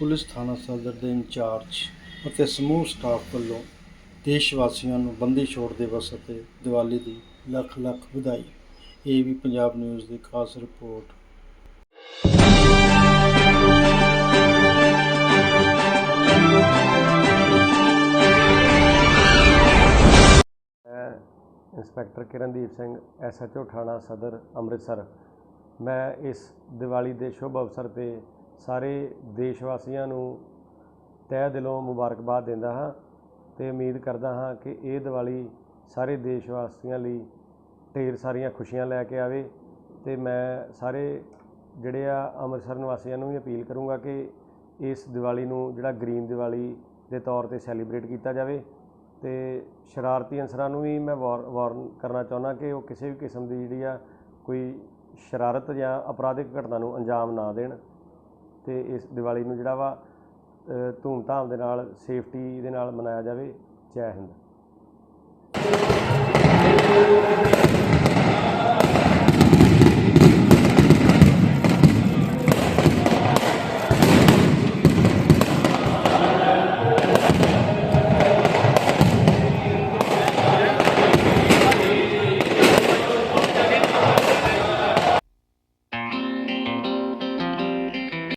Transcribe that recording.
Police ਥਾਣਾ ਸਦਰ ਦੇ ਇੰਚਾਰਜ ਅਤੇ ਸਮੂਹ ਸਟਾਫ ਵੱਲੋਂ ਦੇਸ਼ ਵਾਸੀਆਂ ਨੂੰ ਬੰਦੀ ਛੋੜ ਦਿਵਸ ਅਤੇ ਦੀਵਾਲੀ ਦੀ ਲੱਖ ਲੱਖ ਵਧਾਈ। ਇਹ ਵੀ ਪੰਜਾਬ ਨਿਊਜ਼ ਦੀ ਖਾਸ ਰਿਪੋਰਟ। ਮੈਂ ਇੰਸਪੈਕਟਰ ਕਿਰਨਦੀਪ ਸਿੰਘ, ਐਸਐਚਓ ਥਾਣਾ ਸਦਰ, ਅੰਮ੍ਰਿਤਸਰ। ਮੈਂ ਇਸ ਦੀਵਾਲੀ ਦੇ ਸ਼ੁਭ ਅਵਸਰ ਤੇ ਸਾਰੇ ਦੇਸ਼ ਵਾਸੀਆਂ ਨੂੰ ਤਹਿ ਦਿਲੋਂ ਮੁਬਾਰਕਬਾਦ ਦਿੰਦਾ ਹਾਂ ਤੇ ਉਮੀਦ ਕਰਦਾ ਹਾਂ ਕਿ ਇਹ ਦੀਵਾਲੀ ਸਾਰੇ ਦੇਸ਼ ਵਾਸੀਆਂ ਲਈ ਢੇਰ ਸਾਰੀਆਂ ਖੁਸ਼ੀਆਂ ਲੈ ਕੇ ਆਵੇ ਤੇ ਮੈਂ ਸਾਰੇ ਜਿਹੜੇ ਆ ਅੰਮ੍ਰਿਤਸਰ ਨਿਵਾਸੀਆਂ ਨੂੰ ਵੀ ਅਪੀਲ ਕਰੂੰਗਾ ਕਿ ਇਸ ਦੀਵਾਲੀ ਨੂੰ ਜਿਹੜਾ ਗ੍ਰੀਨ ਦੀਵਾਲੀ ਦੇ ਤੌਰ ਤੇ ਸੈਲੀਬ੍ਰੇਟ ਕੀਤਾ ਜਾਵੇ ਤੇ ਸ਼ਰਾਰਤੀ ਅਨਸਰਾਂ ਨੂੰ ਵੀ ਮੈਂ ਵਾਰ, ਵਾਰਨ ਕਰਨਾ ਚਾਹੁੰਦਾ ਕਿ ਉਹ ਕਿਸੇ ਵੀ ਕਿਸਮ ਦੀ ਜਿਹੜੀ ਆ ਕੋਈ ਸ਼ਰਾਰਤ ਜਾਂ ਅਪਰਾਧਿਕ ਘਟਨਾ ਨੂੰ ਅੰਜਾਮ ਨਾ ਦੇਣ। ਤੇ ਇਸ ਦੀਵਾਲੀ ਨੂੰ ਜਿਹੜਾ ਵਾ ਧੂਮਧਾਮ ਦੇ ਨਾਲ, ਸੇਫਟੀ ਦੇ ਨਾਲ ਮਨਾਇਆ ਜਾਵੇ। ਜੈ ਹਿੰਦ।